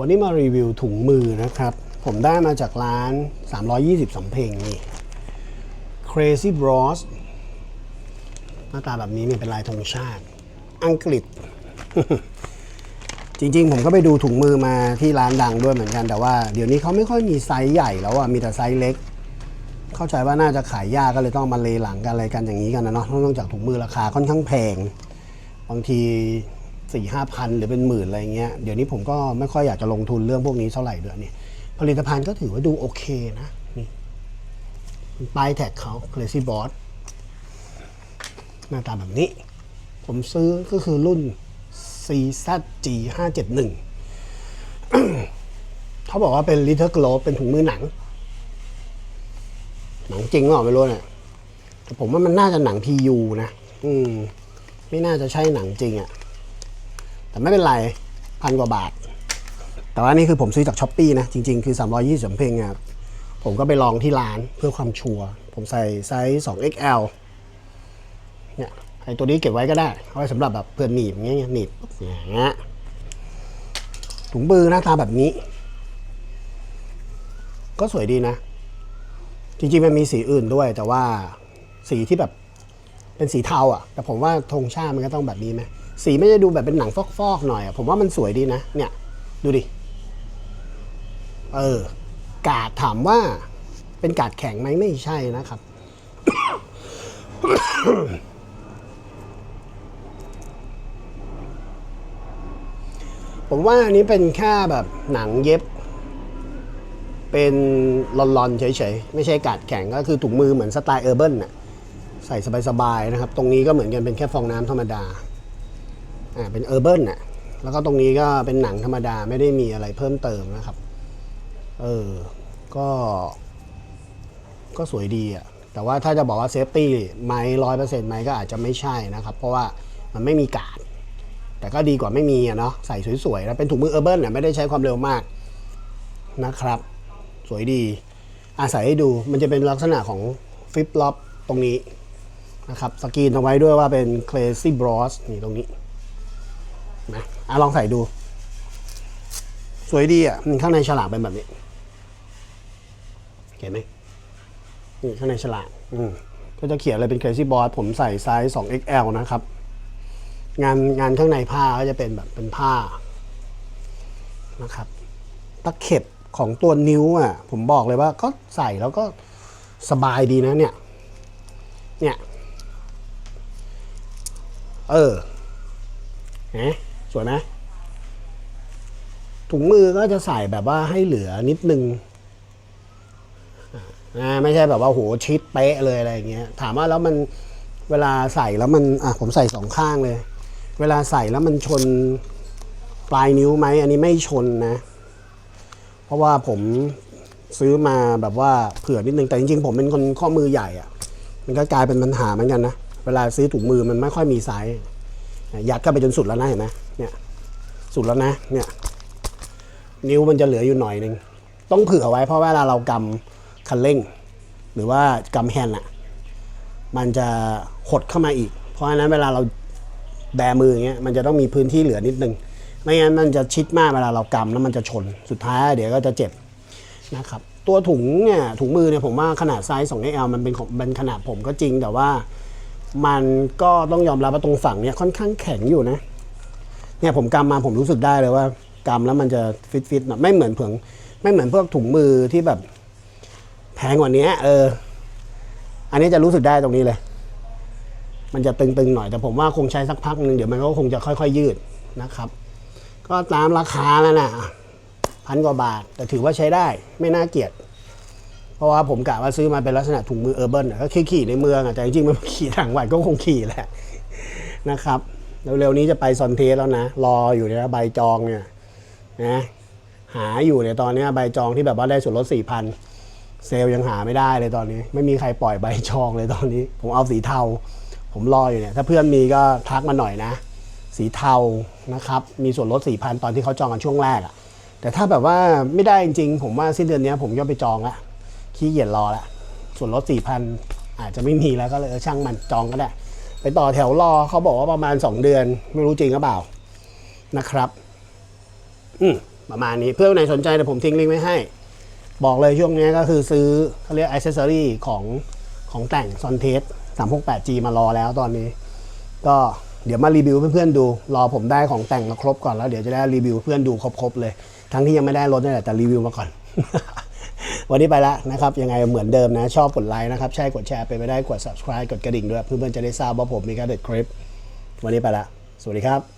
วันนี้มารีวิวถุงมือนะครับ ผมได้มาจากร้าน 320สำเพ็งนี่ Crazy Bros หน้าตาแบบนี้เนี่ยเป็นลายธงชาติ อังกฤษ จริงๆ ผมก็ไปดูถุงมือมาที่ร้านดังด้วยเหมือนกัน แต่ว่าเดี๋ยวนี้เขาไม่ค่อยมีไซส์ใหญ่แล้วอะมีแต่ไซส์เล็ก เข้าใจว่าน่าจะขายยากก็เลยต้องมาเลหลังกันอะไรกันอย่างนี้กันนะเนาะนองจากถุงมือราคาค่อนข้างแพง บางที สี่ห้าพันหรือเป็นหมื่นอะไรเงี้ยเดี๋ยวนี้ผมก็ไม่ค่อยอยากจะลงทุนเรื่องพวกนี้เท่าไหร่ด้วยนี่ผลิตภัณฑ์ก็ถือว่าดูโอเคนะนี่ป้ายแท็กเขา Crazy Boss หน้าตาแบบนี้ ผมซื้อก็คือรุ่น CZG 571เขาบอกว่าเป็น Little Globe เป็นถุงมือหนัง หนังจริงหรอไม่รู้เนี่ยแต่ผมว่ามันน่าจะหนัง PU นะ อืม ไม่น่าจะใช่หนังจริงอะ่ะ แต่ไม่เป็นไรพันกว่าบาท แต่ว่านี่คือผมซื้อจากช้อปปีนะจริง ๆ คือ 320สำเพ็งอะผมก็ไปลองที่ร้านเพื่อความชัวร์ผมใส่ไซส์ 2XL เนี่ยไอตัวนี้เก็บไว้ก็ได้เอาไว้สำหรับแบบเพื่อนหนีบอย่างเงี้ยหนีบปุ๊บอย่างเงี้ยถุงมือหน้าตาแบบนี้ ก็สวยดีนะ จริงๆมันมีสีอื่นด้วย แต่ว่าสีที่แบบเป็นสีเทาอะ แต่ผมว่าธงชาติมันก็ต้องแบบนี้ไหม สีไม่ได้ดูแบบเป็นหนังฟอกๆหน่อยอะผมว่ามันสวยดีนะ เนี่ย ดูดิ เออ กาดถามว่า เป็นกาดแข็งไหมไม่ใช่นะครับ ผมว่าอันนี้เป็นแค่แบบหนังเย็บ เป็นลอนๆเฉยๆ ไม่ใช่กาดแข็งก็คือถุงมือเหมือนสไตล์เออร์เบิลน่ะใส่สบายๆนะครับ ตรงนี้ก็เหมือนกันเป็นแค่ฟองน้ำธรรมดา อ่าเป็นเออร์เบิลน่ะแล้วก็ตรงนี้ก็เป็นหนังธรรมดาไม่ได้มีอะไรเพิ่มเติมนะครับ เออ ก็ ก็สวยดีอะ แต่ว่าถ้าจะบอกว่าเซฟตี้ไหมร้อยเปอร์เซ็นต์ไหมก็อาจจะไม่ใช่นะครับ เพราะว่ามันไม่มีกาด แต่ก็ดีกว่าไม่มีอะเนาะ ใส่สวยๆแล้วเป็นถุงมือเออร์เบิลเนี่ยไม่ได้ใช้ความเร็วมากนะครับ สวยดีอาศัยให้ดู มันจะเป็นลักษณะของฟิปล็อปตรงนี้นะครับ สกรีนเอาไว้ด้วยว่าเป็น Crazy Bros นี่ตรงนี้ อะลองใส่ดู สวยดีอะนี่ข้างในฉลากเป็นแบบนี้ เห็นไหมนี่ข้างในฉลากอืมก็จะเขียนเลยเป็น Crazy Boss ผมใส่ไซส์ 2XL นะครับ งานงานข้างในผ้าก็จะเป็นแบบเป็นผ้านะครับตะเข็บของตัวนิ้วอะ ผมบอกเลยว่าก็ใส่แล้วก็สบายดีนะเนี่ย เนี่ย เออเห็น วยไหมถุงมือก็จะใส่แบบว่าให้เหลือนิดนึงอ่าไม่ใช่แบบว่าโหชิดเป๊ะเลยอะไรเงี้ยถามว่าแล้วมันเวลาใส่แล้วมันอะผมใส่สองข้างเลย เวลาใส่แล้วมันชนปลายนิ้วไหมอันนี้ไม่ชนนะ เพราะว่าผมซื้อมาแบบว่าเผื่อนิดนึงแต่จริงๆผมเป็นคนข้อมือใหญ่อะมันก็กลายเป็นปัญหาเหมือนกันนะ เวลาซื้อถุงมือมันไม่ค่อยมีไซส์ ยัดเข้าไปจนสุดแล้วนะเห็นไหมเนี่ยสุดแล้วนะเนี่ยนิ้วมันจะเหลืออยู่หน่อยหนึ่งต้องเผื่อไว้เพราะเวลาเรากำคันเร่ง หรือว่ากำแฮนด์อะมันจะหดเข้ามาอีก เพราะฉะนั้นเวลาเราแบมืออย่างเงี้ยมันจะต้องมีพื้นที่เหลือนิดนึงไม่งั้นมันจะชิดมากเวลาเรากำแล้วมันจะชนสุดท้ายเดี๋ยวก็จะเจ็บนะครับตัวถุงเนี่ยถุงมือเนี่ยผมว่าขนาดไซส์ 2XL มันเป็นของเป็นขนาดผมก็จริงแต่ว่า มันก็ต้องยอมรับว่าตรงฝั่งเนี่ยค่อนข้างแข็งอยู่นะ เนี่ยผมกำมาผมรู้สึกได้เลยว่ากำแล้วมันจะฟิตฟิตๆหน่อยไม่เหมือนเผืองไม่เหมือนพวกถุงมือที่แบบแพงกว่านี้เออ อันนี้จะรู้สึกได้ตรงนี้เลย มันจะตึงๆหน่อยแต่ผมว่าคงใช้สักพักหนึ่งเดี๋ยวมันก็คงจะค่อย ๆ ยืดนะครับ ก็ตามราคาแล้วนะพันกว่าบาท แต่ถือว่าใช้ได้ไม่น่าเกลียด เพราะว่าผมกะว่าซื้อมาเป็นลักษณะถุงมือเออร์เบิลก็ขี่ในเมืองอะแต่จริงๆมันขี่ต่างวัดก็คงขี่แหละนะครับเร็วๆนี้จะไปซอนเทสแล้วนะ รออยู่เนี่ยใบจองเนี่ยนะหาอยู่เนี่ยตอนนี้ใบจองที่แบบว่าได้ส่วนลดสี่พันเซลยังหาไม่ได้เลยตอนนี้ ไม่มีใครปล่อยใบจองเลยตอนนี้ ผมเอาสีเทา ผมรออยู่เนี่ย ถ้าเพื่อนมีก็ทักมาหน่อยนะ สีเทานะครับ มีส่วนลดสี่พันตอนที่เขาจองกันช่วงแรกอะแต่ถ้าแบบว่าไม่ได้จริงๆ ผมว่าสิ้นเดือนนี้ผมก็ไปจองละ ขี้เกียจรอละส่วนลดสี่พันอาจจะไม่มีแล้วก็เลยเออช่างมันจองก็ได้ ไปต่อแถวรอเขาบอกว่าประมาณ 2 เดือน ไม่รู้จริงหรือเปล่านะครับ อืมประมาณนี้เพื่อนไหนสนใจเดี๋ยวผมทิ้งลิงก์ไว้ให้ บอกเลยช่วงนี้ก็คือซื้อเขาเรียกอิเซอรี่ของของแต่งซอนเทส 368G มารอแล้วตอนนี้ ก็เดี๋ยวมารีวิวเพื่อนๆดู รอผมได้ของแต่งมาครบก่อนแล้วเดี๋ยวจะได้รีวิวเพื่อนดูครบๆเลย ทั้งที่ยังไม่ได้รถนี่แหละแต่รีวิวมาก่อน วันนี้ไปแล้วนะครับ ยังไงเหมือนเดิมนะ ชอบกดไลค์นะครับ ใช่กดแชร์ไปไม่ได้กด subscribe กดกระดิ่งด้วย เพื่อนๆจะได้ทราบว่าผมมีการเด็ดคลิป วันนี้ไปละ สวัสดีครับ